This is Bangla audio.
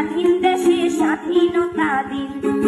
সাবধান দেশে স্বাধীনতা দিন।